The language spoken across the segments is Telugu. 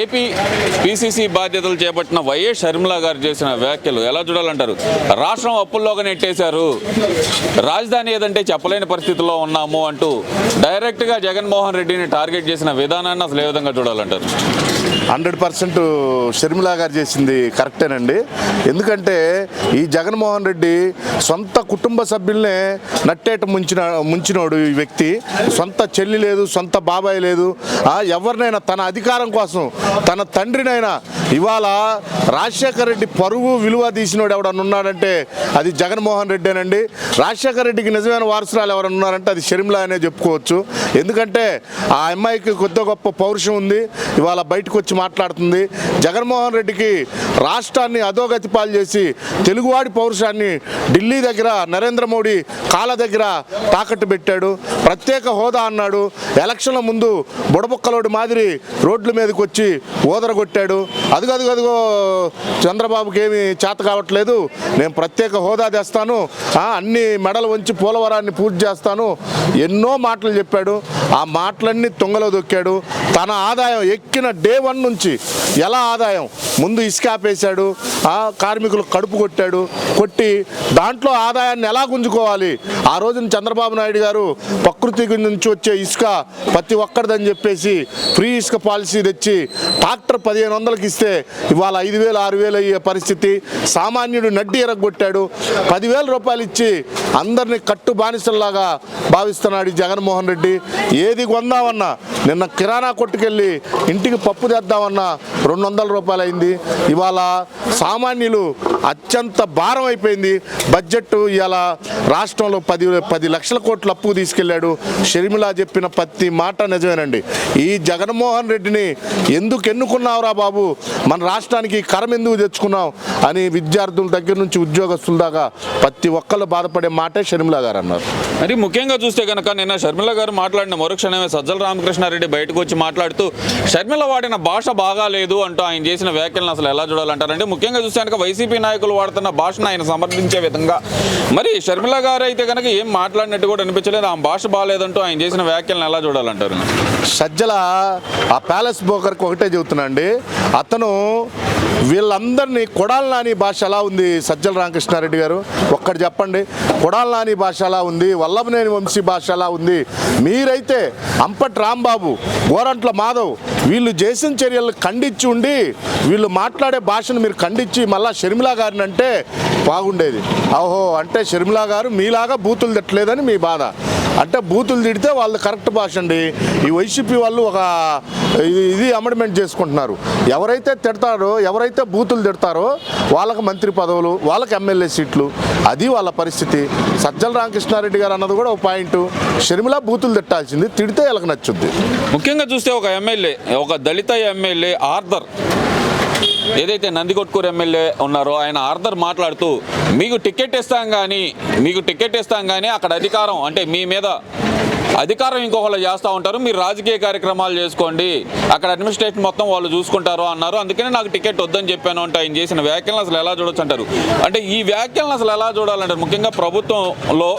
ఏపీ పిసిసి బాధ్యతలు చేపట్టిన వైఎస్ షర్మిల గారు చేసిన వ్యాఖ్యలు ఎలా చూడాలంటారు? రాష్ట్రం అప్పుల్లోగా నెట్టేశారు. రాజధాని ఏదంటే చెప్పలేని పరిస్థితిలో ఉన్నాము అంటూ డైరెక్ట్గా జగన్మోహన్ రెడ్డిని టార్గెట్ చేసిన విధానాన్ని అసలు ఏ విధంగా చూడాలంటారు? హండ్రెడ్ పర్సెంట్ షర్మిల గారు చేసింది కరెక్టేనండి. ఎందుకంటే ఈ జగన్మోహన్ రెడ్డి సొంత కుటుంబ సభ్యుల్నే నట్టేట ముంచిన ముంచినోడు ఈ వ్యక్తి. సొంత చెల్లి లేదు సొంత బాబాయ్ లేదు. ఎవరినైనా తన అధికారం కోసం తన తండ్రినైనా ఇవాళ రాజశేఖర రెడ్డి పరువు విలువ తీసినోడు ఎవడన్నా ఉన్నాడంటే అది జగన్మోహన్ రెడ్డేనండి. రాజశేఖర రెడ్డికి నిజమైన వారసురాలు ఎవరన్నా ఉన్నారంటే అది షర్మిల అనే చెప్పుకోవచ్చు. ఎందుకంటే ఆ అమ్మాయికి కొద్ది గొప్ప పౌరుషం ఉంది. ఇవాళ బయటకు వచ్చి మాట్లాడుతుంది. జగన్మోహన్ రెడ్డికి రాష్ట్రాన్ని అధోగతి పాలు చేసి తెలుగువాడి పౌరుషాన్ని ఢిల్లీ దగ్గర నరేంద్ర మోడీ కాళ్ళ దగ్గర తాకట్టు పెట్టాడు. ప్రత్యేక హోదా అన్నాడు. ఎలక్షన్ల ముందు బుడబుక్కలోడి మాదిరి రోడ్ల మీదకి వచ్చి ఓదరగొట్టాడు అదుగదుగదుగో చంద్రబాబుకి ఏమి చేత కావట్లేదు. నేను ప్రత్యేక హోదా తెస్తాను. అన్ని మెడలు వంచి పోలవరాన్ని పూర్తి చేస్తాను. ఎన్నో మాటలు చెప్పాడు. ఆ మాటలన్నీ తుంగలో దొక్కాడు. తన ఆదాయం ఎక్కిన డే వన్ నుంచి ఎలా ఆదాయం? ముందు ఇసుక ఆపేశాడు ఆ కార్మికులు కడుపు కొట్టాడు కొట్టి దాంట్లో ఆదాయాన్ని ఎలా గుంజుకోవాలి? ఆ రోజున చంద్రబాబు నాయుడు గారు ప్రకృతి నుంచి వచ్చే ఇసుక ప్రతి ఒక్కరిదని చెప్పేసి ఫ్రీ ఇసుక పాలసీ తెచ్చి ట్రాక్టర్ పదిహేను వందలకి ఇస్తే ఇవాళ ఐదు వేలు ఆరు వేలు అయ్యే పరిస్థితి. సామాన్యుడు నడ్డి ఎరగొట్టాడు. పదివేల రూపాయలు ఇచ్చి అందరినీ కట్టు బానిసల్లాగా భావిస్తున్నాడు జగన్మోహన్ రెడ్డి. ఏది కొందామన్నా నిన్న కిరాణా కొట్టుకెళ్ళి ఇంటికి పప్పు తెద్దామన్నా రెండు వందల రూపాయలు అయింది ఇవాళ సామాన్యులు అత్యంత భారం అయిపోయింది. బడ్జెట్ ఇవాళ రాష్ట్రంలో పది పది లక్షల కోట్ల అప్పు తీసుకెళ్ళాడు షర్మిల చెప్పిన ప్రతి మాట నిజమేనండి. ఈ జగన్మోహన్ రెడ్డిని ఎందుకు ఎన్నుకున్నావురా బాబు? మన రాష్ట్రానికి కరం ఎందుకు తెచ్చుకున్నావు? అని విద్యార్థుల దగ్గర నుంచి ఉద్యోగస్తుల దాకా ప్రతి ఒక్కళ్ళు బాధపడే మాటే షర్మిల గారు అన్నారు. మరి ముఖ్యంగా చూస్తే కనుక నిన్న షర్మిల గారు మాట్లాడిన మరుక్షణమే సజ్జల రామకృష్ణారెడ్డి బయటకు వచ్చి మాట్లాడుతూ షర్మిల వాడిన భాష బాగాలేదు అంటూ ఆయన చేసిన వ్యాఖ్య వ్యాఖ్యలను అసలు ఎలా చూడాలంటారంటే ముఖ్యంగా చూస్తే కనుక వైసీపీ నాయకులు వాడుతున్న భాషను ఆయన సమర్థించే విధంగా. మరి షర్మిల గారు అయితే కనుక ఏం మాట్లాడినట్టు కూడా అనిపించలేదు. ఆ భాష బాగాలేదంటూ ఆయన చేసిన వ్యాఖ్యలను ఎలా చూడాలంటారు? సజ్జల ఆ ప్యాలెస్ బోకర్కి ఒకటే చెబుతున్నా అండి. అతను వీళ్ళందరినీ కొడాలనాని భాష ఎలా ఉంది సజ్జల రామకృష్ణారెడ్డి గారు? ఒక్కటి చెప్పండి. కొడాలనాని భాష ఎలా ఉంది? వల్లభనేని వంశీ భాష ఎలా ఉంది? మీరైతే అంపటి రాంబాబు గోరంట్ల మాధవ్ వీళ్ళు చేసిన చర్యలు ఖండించి ఉండి వీళ్ళు మాట్లాడే భాషను మీరు ఖండించి మళ్ళా షర్మిలా గారిని అంటే బాగుండేది. ఓహో అంటే షర్మిలా గారు మీలాగా బూతులు తిట్టలేదని మీ బాధ. అంటే బూతులు తిడితే వాళ్ళు కరెక్ట్ భాష అండి. ఈ వైసీపీ వాళ్ళు ఒక ఇది అమెండ్మెంట్ చేసుకుంటున్నారు. ఎవరైతే తిడతారో ఎవరైతే బూతులు తిడతారో వాళ్ళకి మంత్రి పదవులు వాళ్ళకి ఎమ్మెల్యే సీట్లు అది వాళ్ళ పరిస్థితి. సజ్జల రామకృష్ణారెడ్డి గారు అన్నది కూడా ఒక పాయింట్. షర్మిల బూతులు తిట్టాల్సింది తిడితే వాళ్ళకి నచ్చుద్ది. ముఖ్యంగా చూస్తే ఒక ఎమ్మెల్యే ఒక దళిత ఎమ్మెల్యే ఆర్థర్ ఏదైతే నందికొట్కూరు ఎమ్మెల్యే ఉన్నారో ఆయన ఆర్థర్ మాట్లాడుతూ మీకు టికెట్ ఇస్తాం కానీ మీకు టికెట్ ఇస్తాం కానీ అక్కడ అధికారం అంటే మీ మీద అధికారం ఇంకొకళ్ళు చేస్తూ ఉంటారు. మీరు రాజకీయ కార్యక్రమాలు చేసుకోండి. అక్కడ అడ్మినిస్ట్రేషన్ మొత్తం వాళ్ళు చూసుకుంటారు అన్నారు. అందుకనే నాకు టికెట్ వద్దని చెప్పాను అంటే ఆయన చేసిన వ్యాఖ్యలను అసలు ఎలా చూడొచ్చు అంటారు? అంటే ఈ వ్యాఖ్యలను అసలు ఎలా చూడాలంటారు? ముఖ్యంగా ప్రభుత్వంలో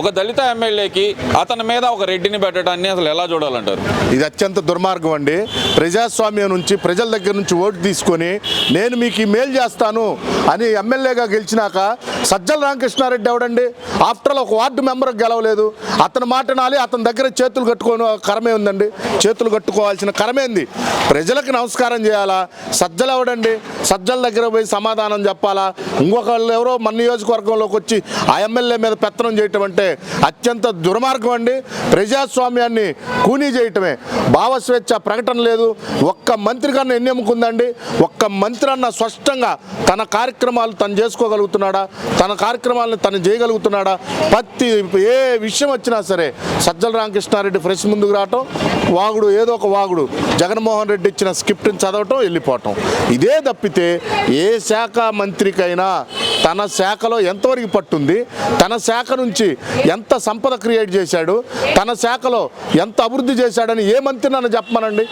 ఒక దళిత ఎమ్మెల్యేకి అతని మీద ఒక రెడ్డిని పెట్టడాన్ని అసలు ఎలా చూడాలంటారు? ఇది అత్యంత దుర్మార్గం అండి. ప్రజాస్వామ్యం నుంచి ప్రజల దగ్గర నుంచి ఓటు తీసుకొని నేను మీకు ఈ మేలు చేస్తాను అని ఎమ్మెల్యేగా గెలిచినాక సజ్జల రామకృష్ణారెడ్డి ఎవడండి? ఆఫ్టర్ ఆల్ ఒక వార్డు మెంబర్ గెలవలేదు. అతని మాట నాలి అతని దగ్గర చేతులు కట్టుకోని కరమే ఉందండి. చేతులు కట్టుకోవాల్సిన కరమేంది ప్రజలకు నమస్కారం చేయాలా? సజ్జలు ఎవడండి? సజ్జల దగ్గర పోయి సమాధానం చెప్పాలా? ఇంకొకళ్ళు ఎవరో మన నియోజకవర్గంలోకి వచ్చి ఆ ఎమ్మెల్యే మీద పెత్తనం చేయటం అంటే అత్యంత దుర్మార్గం అండి. ప్రజాస్వామ్యాన్ని కూనీ చేయటమే. భావస్వేచ్ఛ ప్రకటన లేదు. ఒక్క మంత్రి కన్నా ఎన్ని ఎమ్ముకుందండి ఒక్క మంత్రి అన్న స్పష్టంగా తన కార్యక్రమాలు తను చేసుకోగలుగుతున్నాడా? తన కార్యక్రమాలను తను చేయగలుగుతున్నాడా? ప్రతి ఏ విషయం వచ్చినా సరే సజ్జల రామకృష్ణారెడ్డి ఫ్రెష్ ముందుకు రావటం వాగుడు ఏదో ఒక వాగుడు జగన్మోహన్ రెడ్డి ఇచ్చిన స్క్రిప్ట్ని చదవటం వెళ్ళిపోవటం. ఇదే తప్పితే ఏ శాఖ మంత్రికైనా తన శాఖలో ఎంతవరకు పట్టుంది తన శాఖ నుంచి ఎంత సంపద క్రియేట్ చేశాడు తన శాఖలో ఎంత అభివృద్ధి చేశాడని ఏ మంత్రి నన్ను చెప్పమనండి?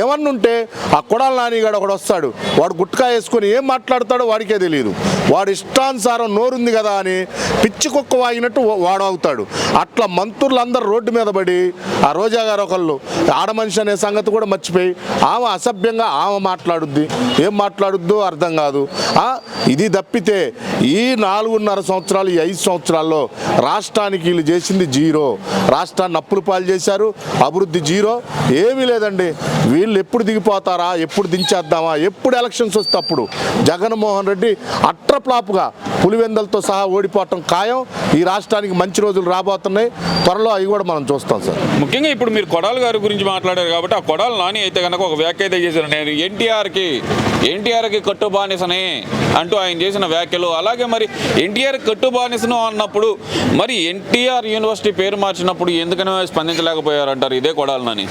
ఏమన్నుంటే ఆ కొడాల నానిగాడు ఒకడు వస్తాడు వాడు గుట్కా వేసుకొని ఏం మాట్లాడతాడో వాడికే తెలియదు వాడు ఇష్టానుసారం నోరుంది కదా అని పిచ్చి కుక్క వాగినట్టు వాడు అవుతాడు అట్లా మంత్రులందరూ రోడ్డు రోడ్డు మీద పడి ఆ రోజా గారు ఒకళ్ళు ఆడ మనిషి అనే సంగతి కూడా మర్చిపోయి ఆమె అసభ్యంగా ఆమె మాట్లాడుద్ది. ఏం మాట్లాడుద్దో అర్థం కాదు. ఇది తప్పితే ఈ నాలుగున్నర సంవత్సరాలు ఈ ఐదు సంవత్సరాల్లో రాష్ట్రానికి వీళ్ళు చేసింది జీరో. రాష్ట్రాన్ని అప్పులు పాలు చేశారు అభివృద్ధి జీరో. ఏమీ లేదండి. వీళ్ళు ఎప్పుడు దిగిపోతారా ఎప్పుడు దించేద్దామా ఎప్పుడు ఎలక్షన్స్ వస్తే అప్పుడు జగన్మోహన్ రెడ్డి అట్రప్లాప్గా పులివెందలతో సహా ఓడిపోవటం ఖాయం. ఈ రాష్ట్రానికి మంచి రోజులు రాబోతున్నాయి. త్వరలో అవి కూడా మనం చూస్తాం సార్. ముఖ్యంగా ఇప్పుడు మీరు కొడాల గారి గురించి మాట్లాడారు కాబట్టి ఆ కొడాల నాని అయితే కనుక ఒక వ్యాఖ్య చేశారు. నేను ఎన్టీఆర్కి ఎన్టీఆర్కి కట్టుబానిసనే అంటూ ఆయన చేసిన వ్యాఖ్యలు. అలాగే మరి ఎన్టీఆర్ కట్టుబానిసను అన్నప్పుడు మరి ఎన్టీఆర్ యూనివర్సిటీ పేరు మార్చినప్పుడు ఎందుకని స్పందించలేకపోయారంటారు ఇదే కొడాలని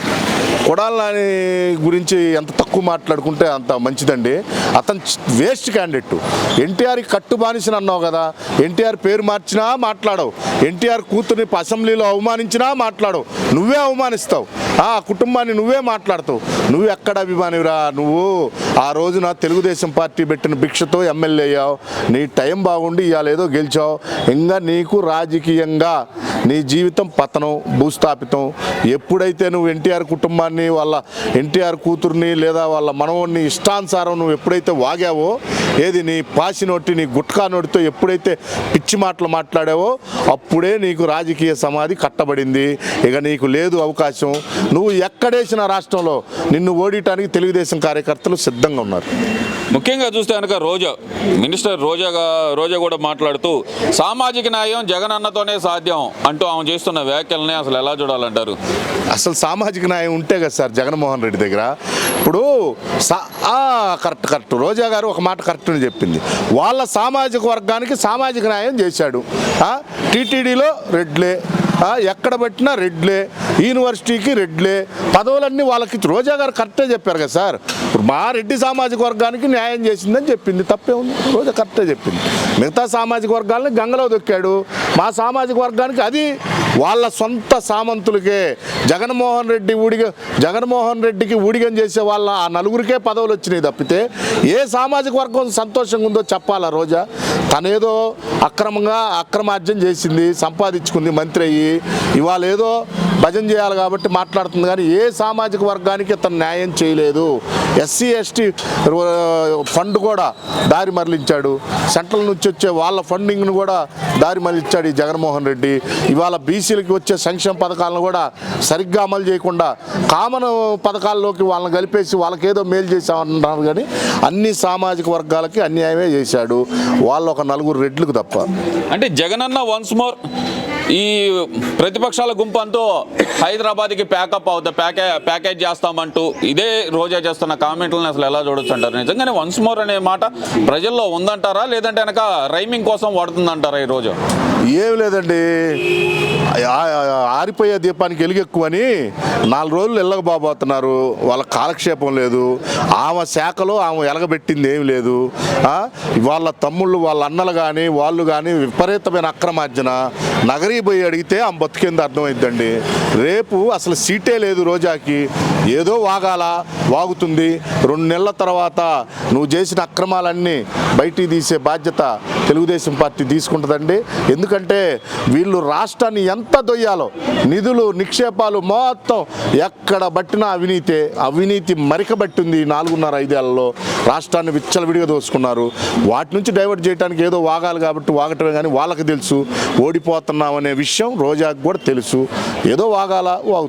కొడాలని నాని గురించి ఎంత తక్కువ మాట్లాడుకుంటే అంత మంచిదండి. అతను వేస్ట్ క్యాండిడేట్. ఎన్టీఆర్ కట్టు బానిసని అన్నావు కదా ఎన్టీఆర్ పేరు మార్చినా మాట్లాడవు. ఎన్టీఆర్ కూతుర్ని అసెంబ్లీలో అవమానించినా మాట్లాడవు. నువ్వే అవమానిస్తావు. ఆ కుటుంబాన్ని నువ్వే మాట్లాడతావు. నువ్వు ఎక్కడ అభిమానివిరా? నువ్వు ఆ రోజున తెలుగుదేశం పార్టీ పెట్టిన భిక్షతో ఎమ్మెల్యే అయ్యావు. నీ టైం బాగుండి ఇవ్వలేదో గెలిచావు. ఇంకా నీకు రాజకీయంగా నీ జీవితం పతనం భూస్థాపితం. ఎప్పుడైతే నువ్వు ఎన్టీఆర్ కుటుంబాన్ని వాళ్ళ ఎన్టీఆర్ కూతుర్ని లేదా వాళ్ళ మనవడిని ఇష్టానుసారం నువ్వు ఎప్పుడైతే వాగావో ఏది నీ పాసి నోటి నీ గుట్కా నోటితో ఎప్పుడైతే పిచ్చి మాటలు మాట్లాడావో అప్పుడే నీకు రాజకీయ సమాధి కట్టబడింది. ఇక నీకు లేదు అవకాశం. నువ్వు ఎక్కడేసిన రాష్ట్రంలో నిన్ను ఓడియటానికి తెలుగుదేశం కార్యకర్తలు సిద్ధం. సిద్ధంగా ఉన్నారు. ముఖ్యంగా చూస్తే కనుక రోజా మినిస్టర్ రోజాగా రోజా కూడా మాట్లాడుతూ సామాజిక న్యాయం జగన్ అన్నతోనే సాధ్యం అంటూ ఆమె చేస్తున్న వ్యాఖ్యలని అసలు ఎలా చూడాలంటారు? అసలు సామాజిక న్యాయం ఉంటే కదా సార్ జగన్మోహన్ రెడ్డి దగ్గర. ఇప్పుడు కరెక్ట్ కరెక్ట్. రోజా గారు ఒక మాట కరెక్ట్ అని చెప్పింది. వాళ్ళ సామాజిక వర్గానికి సామాజిక న్యాయం చేశాడు. టీటీడీలో రెడ్లే. ఎక్కడ పెట్టినా రెడ్లే యూనివర్సిటీకి రెడ్లే. పదవులన్నీ వాళ్ళకి రోజా గారు కరెక్టే చెప్పారు కదా సార్. ఇప్పుడు మా రెడ్డి సామాజిక వర్గానికి న్యాయం చేసిందని చెప్పింది. తప్పే ఉంది. రోజా కరెక్టే చెప్పింది. మిగతా సామాజిక వర్గాలని గంగలో దొక్కాడు. మా సామాజిక వర్గానికి అది వాళ్ళ సొంత సామంతులకే జగన్మోహన్ రెడ్డి ఊడిగ జగన్మోహన్ రెడ్డికి ఊడిగం చేసే వాళ్ళ ఆ నలుగురికే పదవులు వచ్చినాయి తప్పితే ఏ సామాజిక వర్గం సంతోషంగా ఉందో చెప్పాలా రోజా? తనేదో అక్రమంగా అక్రమార్జం చేసింది సంపాదించుకుంది మంత్రి అయ్యి ఇవాళ ఏదో భజన చేయాలి కాబట్టి మాట్లాడుతుంది కానీ ఏ సామాజిక వర్గానికి తను న్యాయం చేయలేదు. ఎస్సీ ఎస్టీ ఫండ్ కూడా దారి మరలించాడు. సెంట్రల్ నుంచి వచ్చే వాళ్ళ ఫండింగ్ను కూడా దారి మరలించాడు ఈ జగన్మోహన్ రెడ్డి. ఇవాళ బీసీలకి వచ్చే సంక్షేమ పథకాలను కూడా సరిగ్గా అమలు చేయకుండా కామన్ పథకాల్లోకి వాళ్ళని కలిపేసి వాళ్ళకేదో మేలు చేశామన్నారు కానీ అన్ని సామాజిక వర్గాలకి అన్యాయమే చేశాడు. వాళ్ళు ఒక నలుగురు రెడ్లకు తప్ప. అంటే జగనన్న వన్స్ మోర్ ఈ ప్రతిపక్షాల గుంపు హైదరాబాద్కి ప్యాకప్ అవుతా ప్యాకే ప్యాకేజ్ చేస్తామంటూ ఇదే రోజా చేస్తున్న కామెంట్లను అసలు ఎలా చూడొచ్చు అంటారు నిజంగానే వన్స్ మోర్ అనే మాట ప్రజల్లో ఉందంటారా? లేదంటే వెనక రైమింగ్ కోసం వాడుతుందంటారా ఈ రోజు? ఏం లేదండి. ఆరిపోయే దీపానికి ఎలుగెక్కువని నాలుగు రోజులు వెళ్ళకపోబోతున్నారు వాళ్ళ కాలక్షేపం లేదు. ఆమె శాఖలో ఆమె ఎలగబెట్టింది ఏమి లేదు. వాళ్ళ తమ్ముళ్ళు వాళ్ళ అన్నలు కానీ వాళ్ళు కానీ విపరీతమైన అక్రమార్జన. నగరీ పోయి అడిగితే ఆమె బతికేంది అర్థమైందండి. రేపు అసలు సీటే లేదు రోజాకి. ఏదో వాగాల వాగుతుంది. రెండు నెలల తర్వాత నువ్వు చేసిన అక్రమాలన్నీ బయటికి తీసే బాధ్యత తెలుగుదేశం పార్టీ తీసుకుంటుందండి. ఎందుకంటే వీళ్ళు రాష్ట్రాన్ని ఎంత దొయ్యాలో నిధులు నిక్షేపాలు మొత్తం ఎక్కడ బట్టినా అవినీతే అవినీతి మరికబట్టింది నాలుగున్నర ఐదేళ్ళలో. రాష్ట్రాన్ని విచ్చలవిడిగా దోసుకున్నారు వాటి నుంచి డైవర్ట్ చేయడానికి ఏదో వాగాలి కాబట్టి వాగటమే కానీ వాళ్ళకి తెలుసు. ఓడిపోతున్నామనే విషయం రోజాకు కూడా తెలుసు. ఏదో వాగాల వాగు